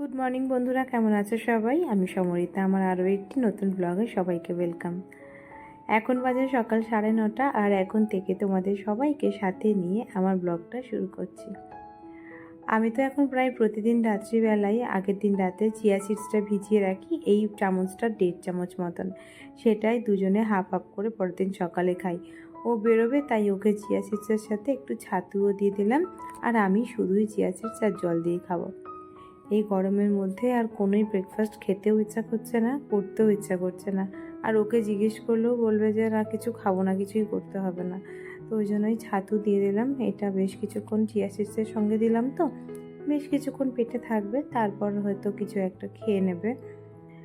Good morning বন্ধুরা। কেমন আছো সবাই? আমি সমরিতা। আমার আরও একটি নতুন ব্লগে সবাইকে ওয়েলকাম এখন বাজে সকাল সাড়ে নটা, আর এখন থেকে তোমাদের সবাইকে সাথে নিয়ে আমার ব্লগটা শুরু করছি। আমি তো এখন প্রায় প্রতিদিন রাত্রিবেলায়, আগের দিন রাতে চিয়া সিডসটা ভিজিয়ে রাখি, এই চামচটা দেড় চামচ মতন। সেটাই দুজনে হাফ হাফ করে পরের দিন সকালে খাই। ও বেরোবে, তাই ওকে চিয়া সিডসের সাথে একটু ছাতুও দিয়ে দিলাম, আর আমি শুধুই চিয়া সিডস আর জল দিয়ে খাব। এই গরমের মধ্যে আর কোনোই ব্রেকফাস্ট খেতেও ইচ্ছা করছে না করতেও ইচ্ছা করছে না। আর ওকে জিজ্ঞেস করলেও বলবে যে, না, কিছু খাব না, কিছুই করতে হবে না। তো ওই জন্যই ছাতু দিয়ে দিলাম। এটা বেশ কিছুক্ষণ চিয়া সিডসের সঙ্গে দিলাম তো। বেশ কিছুক্ষণ পেটে থাকবে, তারপর হয়তো কিছু একটা খেয়ে নেবে।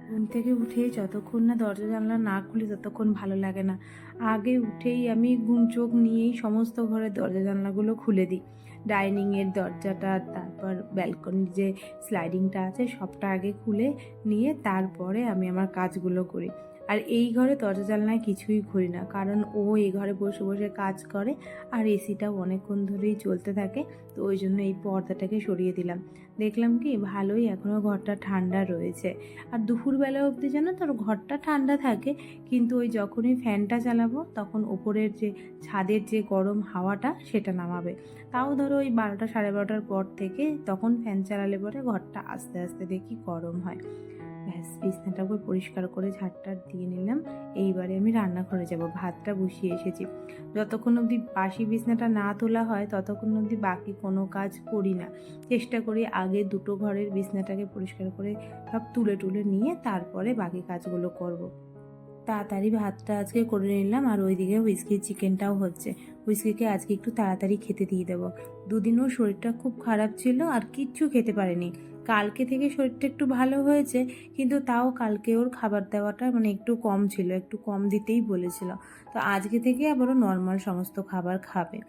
ঘুম থেকে উঠেই যতক্ষণ না দরজা জানলা না খুলি, ততক্ষণ ভালো লাগে না। আগে উঠেই আমি ঘুম চোখ নিয়েই সমস্ত ঘরের দরজা জানলাগুলো খুলে দিই। ডাইনিংয়ের দরজাটা, তারপর ব্যালকনির যে স্লাইডিংটা আছে সবটা আগে খুলে নিয়ে তারপরে আমি আমার কাজগুলো করি। আর এই ঘরে দরজা জানলায় কিছুই করি না, কারণ ও এই ঘরে বসে বসে কাজ করে আর এসিটাও অনেকক্ষণ ধরেই চলতে থাকে, তো ওই জন্য এই পর্দাটাকে সরিয়ে দিলাম। দেখলাম কি, ভালোই এখনও ঘরটা ঠান্ডা রয়েছে। আর দুপুরবেলা অবধি যেন তোর ঘরটা ঠান্ডা থাকে, কিন্তু ওই যখনই ফ্যানটা চালাবো তখন ওপরের যে ছাদের যে গরম হাওয়াটা সেটা নামাবে। তাও ধরো ওই বারোটা সাড়ে বারোটার পর থেকে তখন ফ্যান চালালে পরে ঘরটা আস্তে আস্তে দেখি গরম হয়। ব্যাস বিছনাটাকে পরিষ্কার করে ঝাড়টার দিয়ে নিলাম। এইবারে আমি রান্নাঘরে যাব, ভাতটা বসিয়ে এসেছি। যতক্ষণ অবধি বাসি বিছনাটা না তোলা হয়, ততক্ষণ অবধি বাকি কোনো কাজ করি না। চেষ্টা করি আগে দুটো ঘরের বিছনাটাকে পরিষ্কার করে সব তুলে তুলে নিয়ে তারপরে বাকি কাজগুলো করব। তাড়াতাড়ি ভাতটা আজকে করে নিলাম, আর ওইদিকে হুইস্কির চিকেনটাও হচ্ছে। হুইস্কিকে আজকে একটু তাড়াতাড়ি খেতে দিয়ে দেবো। দুদিন ওর শরীরটা খুব খারাপ ছিল, আর কিচ্ছু খেতে পারেনি। কালকে থেকে শরীরটা একটু ভালো হয়েছে, কিন্তু তাও কালকে ওর খাবার দেওয়াটা মানে একটু কম ছিল, একটু কম দিতেই বলেছিল। তো আজকে থেকে আবারও নর্মাল সমস্ত খাবার খাবে।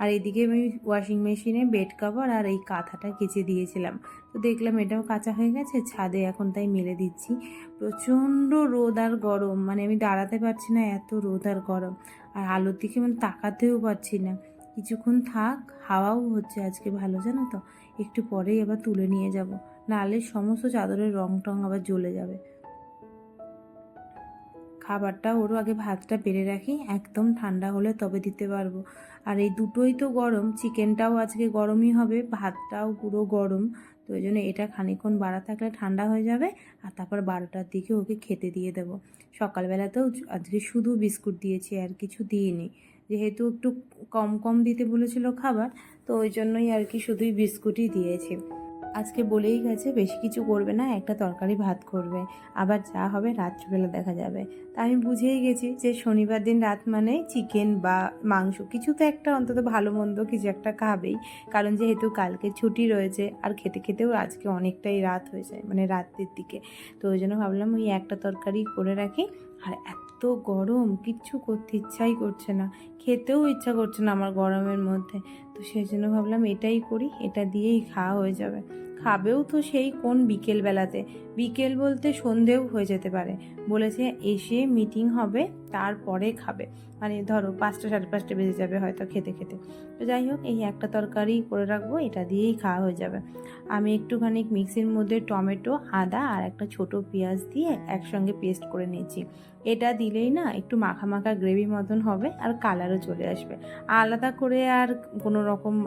আর এদিকে আমি ওয়াশিং মেশিনে বেড কাভার আর এই কাঁথাটা কেচে দিয়েছিলাম। তো দেখলাম এটাও কাঁচা হয়ে গেছে, ছাদে এখন তাই মেলে দিচ্ছি। প্রচণ্ড রোদ আর গরম মানে আমি দাঁড়াতে পারছি না এত রোদ আর গরম। আর আলোর দিকে মানে তাকাতেও পারছি না। কিছুক্ষণ থাক, হাওয়াও হচ্ছে আজকে ভালো, জানো তো? একটু পরেই আবার তুলে নিয়ে যাব। নাহলে সমস্ত চাদরের রং টং আবার জ্বলে যাবে। খাবারটা ওরও আগে ভাতটা বেড়ে রাখি, একদম ঠান্ডা হলে তবে দিতে পারব। আর এই দুটোই তো গরম, চিকেনটাও আজকে গরমই হবে, ভাতটাও পুরো গরম। তো ওই জন্য এটা খানিকক্ষণ বাড়া থাকলে ঠান্ডা হয়ে যাবে, আর তারপর বারোটার দিকে ওকে খেতে দিয়ে দেবো। সকালবেলাতেও আজকে শুধু বিস্কুট দিয়েছি, আর কিছু দিইনি। যেহেতু একটু কম কম দিতে বলেছিল খাবার, তো ওই জন্যই আর কি শুধুই বিস্কুটই দিয়েছি। আজকে বলেই গেছে, বেশি কিছু করবে না, একটা তরকারি ভাত করবে। আবার যা হবে রাত্রিবেলা দেখা যাবে। তা আমি বুঝেই গেছি যে শনিবার দিন রাত মানে চিকেন বা মাংস। কিছু তো একটা অন্তত ভালো মন্দ কিছু একটা খাবেই। কারণ যেহেতু কালকে ছুটি রয়েছে, আর খেতে খেতেও আজকে অনেকটাই রাত হয়ে যায় মানে রাতের দিকে। তো ওই জন্য ভাবলাম ওই একটা তরকারি করে রাখি, আর এত গরম, কিচ্ছু করতে ইচ্ছাই করছে না। খেতেও ইচ্ছা করছে না আমার গরমের মধ্যে। তো সেই জন্য ভাবলাম এটাই করি, এটা দিয়েই খাওয়া হয়ে যাবে। খাবেও তো সেই কোন বিকেল বেলাতে বিকেল বলতে সন্ধেও হয়ে যেতে পারে। বলেছে, এসে মিটিং হবে, তারপরে খাবে। মানে ধরো, পাঁচটা সাড়ে পাঁচটা বেজে যাবে হয়তো খেতে খেতে। তো যাই হোক, এই একটা তরকারি করে রাখব, এটা দিয়েই খাওয়া হয়ে যাবে। আমি একটুখানি মিক্সির মধ্যে টমেটো, আদা আর একটা ছোট পেঁয়াজ দিয়ে একসঙ্গে পেস্ট করে নিয়েছি। এটা দিলেই না, একটু মাখা মাখা গ্রেভি মতন হবে আর কালারও চলে আসবে। আলাদা করে আর কোনো রকম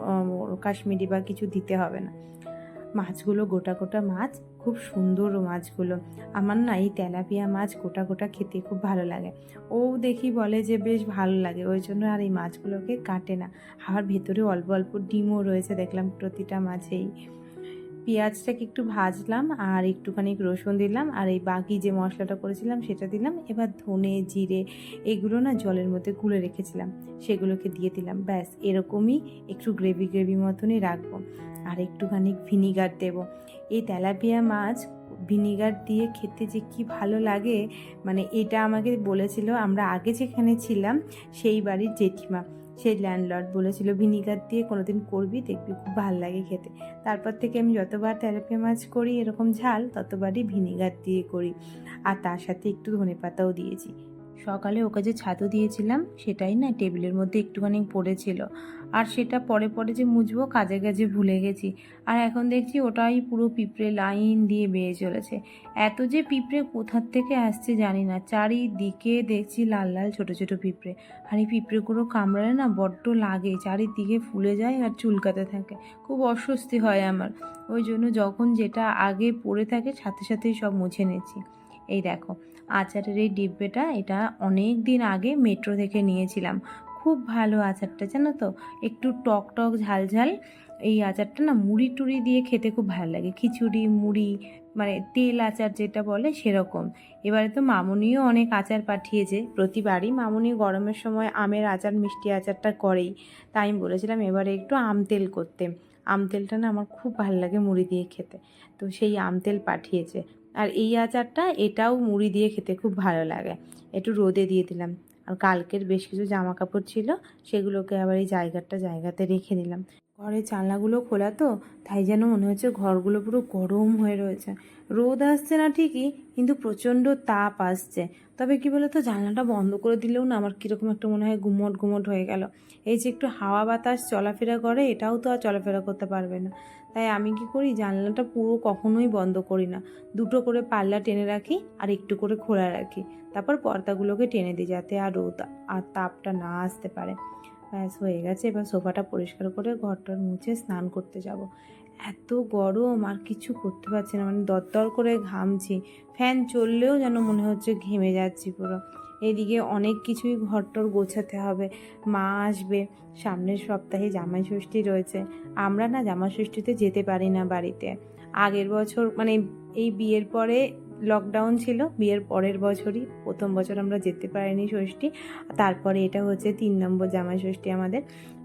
কাশ্মীরি বা কিছু দিতে হবে না। মাছগুলো গোটা গোটা মাছ, খুব সুন্দর মাছগুলো। আমার না এই তেলাপিয়া মাছ গোটা গোটা খেতে খুব ভালো লাগে। ও দেখি বলে যে বেশ ভালো লাগে, ওই জন্য আর এই মাছগুলোকে কাটে না। আর ভেতরে অল্প অল্প ডিমও রয়েছে, দেখলাম প্রতিটা মাছেই। পেঁয়াজটাকে একটু ভাজলাম আর একটুখানি রসুন দিলাম আর এই বাকি যে মশলাটা করেছিলাম সেটা দিলাম। এবার ধনে, জিরে এগুলো না জলের মধ্যে গুলে রেখেছিলাম। সেগুলোকে দিয়ে দিলাম। ব্যাস, এরকমই একটু গ্রেভি গ্রেভি মতনই রাখব। আর একটুখানি ভিনিগার দেব। এই তেলাপিয়া মাছ ভিনিগার দিয়ে খেতে যে কি ভালো লাগে মানে এটা আমাকে বলেছিল, আমরা আগে যেখানে ছিলাম সেই বাড়ির জেঠিমা। সেই ল্যান্ডলর্ড বলেছিল, ভিনিগার দিয়ে কোনোদিন করবি, দেখবি খুব ভালো লাগে খেতে। তারপর থেকে আমি যতবার তেলাপিয়া মাছ করি, এরকম ঝাল, ততবারই ভিনিগার দিয়ে করি। আর তার সাথে একটু ধনে পাতাও দিয়েছি। সকালে ওকে যে ছাতু দিয়েছিলাম সেটাই না টেবিলের মধ্যে একটুখানি পড়েছিল। আর সেটা পরে পরে যে মুছবো কাজে কাজে ভুলে গেছি। আর এখন দেখছি ওটাই পুরো পিঁপড়ে লাইন দিয়ে বেয়ে চলেছে। এত যে পিঁপড়ে কোথার থেকে আসছে জানি না। চারিদিকে দেখছি লাল লাল ছোট ছোট পিঁপড়ে। আর এই পিঁপড়েগুলো কামড়ালে না বড্ড লাগে, চারিদিকে ফুলে যায় আর চুলকাতে থাকে। খুব অস্বস্তি হয় আমার। ওই জন্য যখন যেটা আগে পড়ে থাকে সাথে সাথেই সব মুছে নিচ্ছি। এই দেখো, আচারের এই ডিব্বেটা এটা অনেক দিন আগে মেট্রো থেকে নিয়েছিলাম। খুব ভালো আচারটা, জানো তো? একটু টক টক, ঝাল ঝাল। এই আচারটা না মুড়ি টুড়ি দিয়ে খেতে খুব ভালো লাগে। খিচুড়ি, মুড়ি মানে তেল আচার যেটা বলে সেরকম। এবারে তো মামুনিও অনেক আচার পাঠিয়েছে। প্রতিবারই মামুনি গরমের সময় আমের আচার, মিষ্টি আচারটা করেই। তাই আমি বলেছিলাম এবারে একটু আম তেল করতে। আম তেলটা না আমার খুব ভালো লাগে মুড়ি দিয়ে খেতে। তো সেই আম তেল পাঠিয়েছে। আর এই আচারটা এটাও মুড়ি দিয়ে খেতে খুব ভালো লাগে। একটু রোদে দিয়ে দিলাম। আর কালকের বেশ কিছু জামা কাপড় ছিল, সেগুলোকে আবার এই জায়গাটা জায়গাতে রেখে দিলাম। ঘরের জানলাগুলো খোলা তো, তাই যেন মনে হচ্ছে ঘরগুলো পুরো গরম হয়ে রয়েছে। রোদ আসছে না ঠিকই, কিন্তু প্রচণ্ড তাপ আসছে। তবে কি বলতো, জানলাটা বন্ধ করে দিলেও না আমার কীরকম একটা মনে হয় গুমট গুমট হয়ে গেল। এই যে একটু হাওয়া বাতাস চলাফেরা করে, এটাও তো আর চলাফেরা করতে পারবে না। তাই আমি কি করি? জানলাটা পুরো কখনোই বন্ধ করি না। দুটো করে পাল্লা টেনে রাখি আর একটু করে খোলা রাখি। তারপর পর্দাগুলোকে টেনে দিই যাতে আর রোদ আর তাপটা না আসতে পারে। ব্যাস, হয়ে গেছে। এবার সোফাটা পরিষ্কার করে ঘরটার মুছে স্নান করতে যাব। এত গরম, আর কিছু করতে পারছি না। মানে দরদর করে ঘামছি। ফ্যান চললেও যেন মনে হচ্ছে ঘেমে যাচ্ছি পুরো। এদিকে অনেক কিছুই ঘরটর গোছাতে হবে। মা আসবে। সামনের সপ্তাহে জামাই ষষ্ঠী রয়েছে। আমরা না জামাই ষষ্ঠীতে যেতে পারি না বাড়িতে। আগের বছর মানে এই বিয়ের পরে লকডাউন ছিল, বিয়ের পরের বছরই প্রথম বছর আমরা যেতে পারিনি ষষ্ঠী। তারপরে এটা হচ্ছে তিন নম্বর জামাই ষষ্ঠী আমাদের।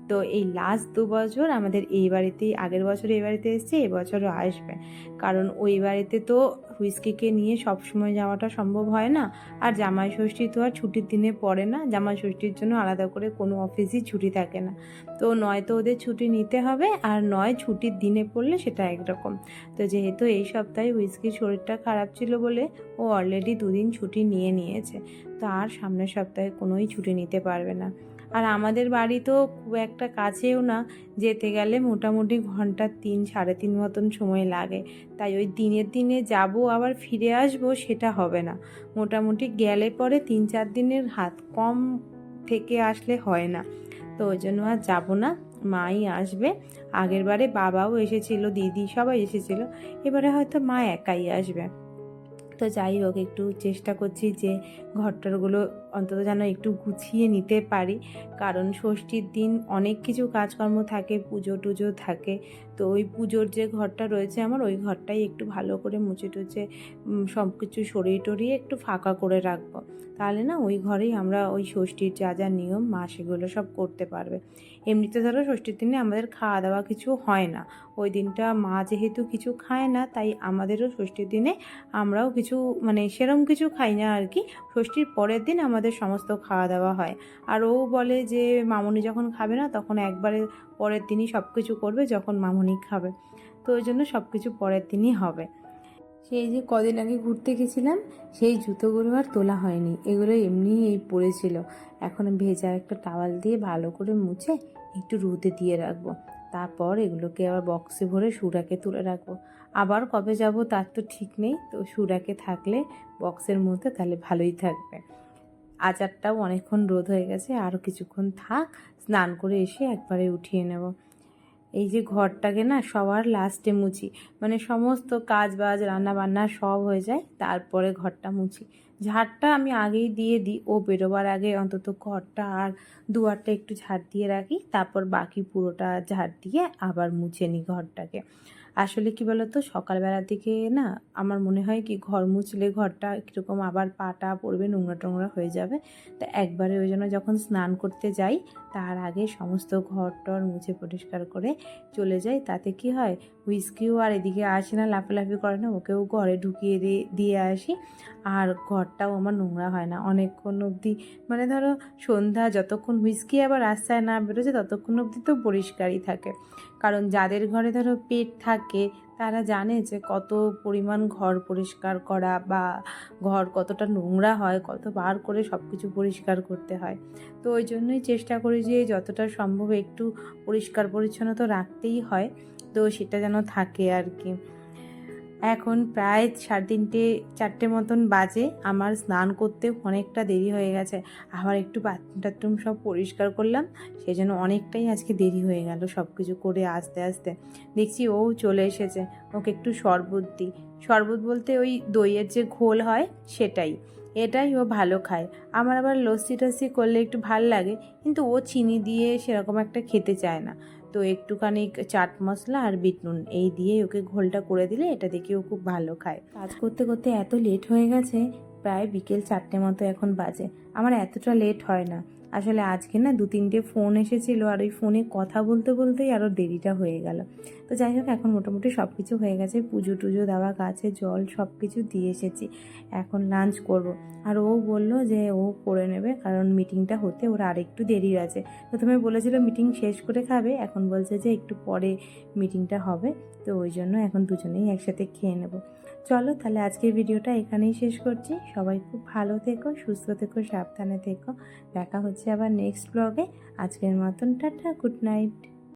তো এই লাস্ট দু বছর আমাদের এই বাড়িতেই, আগের বছর এই বাড়িতে এসছে এবছরও আসবে। কারণ ওই বাড়িতে তো হুইস্কিকে নিয়ে সব সময় যাওয়াটা সম্ভব হয় না। আর জামাই ষষ্ঠী তো আর ছুটির দিনে পড়ে না। জামাই ষষ্ঠীর জন্য আলাদা করে কোনো অফিসই ছুটি থাকে না। তো নয় তো ওদের ছুটি নিতে হবে, আর নয় ছুটির দিনে পড়লে সেটা একরকম। তো যেহেতু এই সপ্তাহে হুইস্কির শরীরটা খারাপ ছিল বলে ও অলরেডি দুদিন ছুটি নিয়ে নিয়েছে, তো আর সামনের সপ্তাহে কোনোই ছুটি নিতে পারবে না। আর আমাদের বাড়ি তো খুব একটা কাছেও না, যেতে গেলে মোটামুটি ঘণ্টা তিন, সাড়ে তিন মতন সময় লাগে। তাই ওই দিনের দিনে যাব, আবার ফিরে আসব সেটা হবে না। মোটামুটি গেলে পরে তিন, চার দিনের হাত কম থেকে আসলে হয় না। তো ওই জন্য আর যাব না, মাই আসবে। আগের বারে বাবাও এসেছিল, দিদি সবাই এসেছিল, এবারে হয়তো মা একাই আসবে। তো যাই হোক, একটু চেষ্টা করছি যে ঘরটারগুলো অন্তত যেন একটু গুছিয়ে নিতে পারি। কারণ ষষ্ঠীর দিন অনেক কিছু কাজকর্ম থাকে, পুজো টুজো থাকে। তো ওই পুজোর যে ঘরটা রয়েছে আমার, ওই ঘরটাই একটু ভালো করে মুছে টুচে সব কিছু সরিয়ে টরিয়ে একটু ফাঁকা করে রাখব। তাহলে না ওই ঘরেই আমরা ওই ষষ্ঠীর যা যা নিয়ম, মা সেগুলো সব করতে পারবে। এমনিতে ধরো ষষ্ঠীর দিনে আমাদের খাওয়া দাওয়া কিছু হয় না। ওই দিনটা মা যেহেতু কিছু খায় না, তাই আমাদেরও ষষ্ঠীর দিনে আমরাও কিছু মানে সেরম কিছু খাই না আর কি। ষষ্ঠীর পরের দিন আমাদের সমস্ত খাওয়া দাওয়া হয়। আর ও বলে যে, মামুনি যখন খাবে না, তখন একবারে পরের দিনই সব কিছু করবে যখন মামনি খাবে। তো ওই জন্য সব কিছু পরের দিনই হবে। সেই যে কদিন আগে ঘুরতে গেছিলাম, সেই জুতোগুলো আর তোলা হয়নি। এগুলো এমনিই এই পড়েছিল এখন ভেজা একটা টাওয়াল দিয়ে ভালো করে মুছে একটু রোদে দিয়ে রাখব। তারপর এগুলোকে আবার বক্সে ভরে সুরাকে তুলে রাখব। আবার কবে যাব তার তো ঠিক নেই। তো সুরাকে থাকলে বক্সের মধ্যে তাহলে ভালোই থাকবে। আচারটাও অনেকক্ষণ রোদ হয়ে গেছে, আরও কিছুক্ষণ থাক, স্নান করে এসে একবারে উঠিয়ে নেব। এই যে ঘরটাকে না সবার লাস্টে মুছি মানে সমস্ত কাজ বাজ রান্না বান্না সব হয়ে যায়, তারপরে ঘরটা মুছি। ঝাড়টা আমি আগেই দিয়ে দিই, ও বেরোবার আগে অন্তত ঘরটা আর দুয়ারটা একটু ঝাড় দিয়ে রাখি, তারপর বাকি পুরোটা ঝাড় দিয়ে আবার মুছে নিই ঘরটাকে। আসলে কি বলতো? সকালবেলার দিকে না আমার মনে হয় কি ঘর মুছলে ঘরটা কীরকম আবার পাটা পড়বে, নোংরা টোংরা হয়ে যাবে। তা একবারে ওই জন্য যখন স্নান করতে যাই, তার আগে সমস্ত ঘর টর মুছে পরিষ্কার করে চলে যাই। তাতে কি হয়? হুইস্কিও আর এদিকে আসে না, লাফালাফি করে না, ওকেও ঘরে ঢুকিয়ে দিয়ে আসি। আর ঘরটাও আমার নোংরা হয় না। অনেকক্ষণ অবধি মানে ধরো সন্ধ্যা, যতক্ষণ হুইস্কি আবার রাস্তায় না বেরোচ্ছে, ততক্ষণ অবধি তো পরিষ্কারই থাকে। কারণ যাদের ঘরে ধরো পেট থাকে, তারা জানে যে কত পরিমাণ ঘর পরিষ্কার করা বা ঘর কতটা নোংরা হয়, কত বার করে সব কিছু পরিষ্কার করতে হয়। তো ওই জন্যই চেষ্টা করি যে যতটা সম্ভব একটু পরিষ্কার পরিচ্ছন্ন তো রাখতেই হয়, তো সেটা যেন থাকে আর কি। এখন প্রায় সাড়ে তিনটে, চারটে মতন বাজে। আমার স্নান করতে অনেকটা দেরি হয়ে গেছে। আবার একটু বাথরুম টাথরুম সব পরিষ্কার করলাম। সেই জন্য অনেকটাই আজকে দেরি হয়ে গেল সব কিছু করে আস্তে আস্তে। দেখছি ও চলে এসেছে। ওকে একটু শরবত দিই। শরবত বলতে ওই দইয়ের যে ঘোল হয় সেটাই। এটাই ও ভালো খায়। আমার আবার লস্যি টস্যি করলে একটু ভালো লাগে। কিন্তু ও চিনি দিয়ে সেরকম একটা খেতে চায় না। তো একটুখানি চাট মশলা আর বিট নুন এই দিয়ে ওকে ঘোলটা করে দিলে এটা দেখে ও খুব ভালো খায়। কাজ করতে করতে এত লেট হয়ে গেছে, প্রায় বিকেল চারটে মতো এখন বাজে। আমার এতটা লেট হয় না। আসলে আজকে না দু তিনটে ফোন এসেছিল আর ওই ফোনে কথা বলতে বলতেই আরও দেরিটা হয়ে গেল। তো যাই হোক, এখন মোটামুটি সব কিছু হয়ে গেছে। পুজো টুজো দেওয়া, গাছে জল সব কিছু দিয়ে এসেছি। এখন লাঞ্চ করব। আর ও বলল যে ও করে নেবে, কারণ মিটিংটা হতে ওর আরেকটু দেরি আছে। প্রথমে বলেছিল মিটিং শেষ করে খাবে, এখন বলছে যে একটু পরে মিটিংটা হবে। তো ওই জন্য এখন দুজনেই একসাথে খেয়ে নেব। চলো তাহলে আজকের ভিডিওটা এখানেই শেষ করছি। সবাই খুব ভালো থেকো, সুস্থ থেকো, সাবধানে থেকো। দেখা হচ্ছে আবার নেক্সট ব্লগে আজকের মতন টাটা গুড নাইট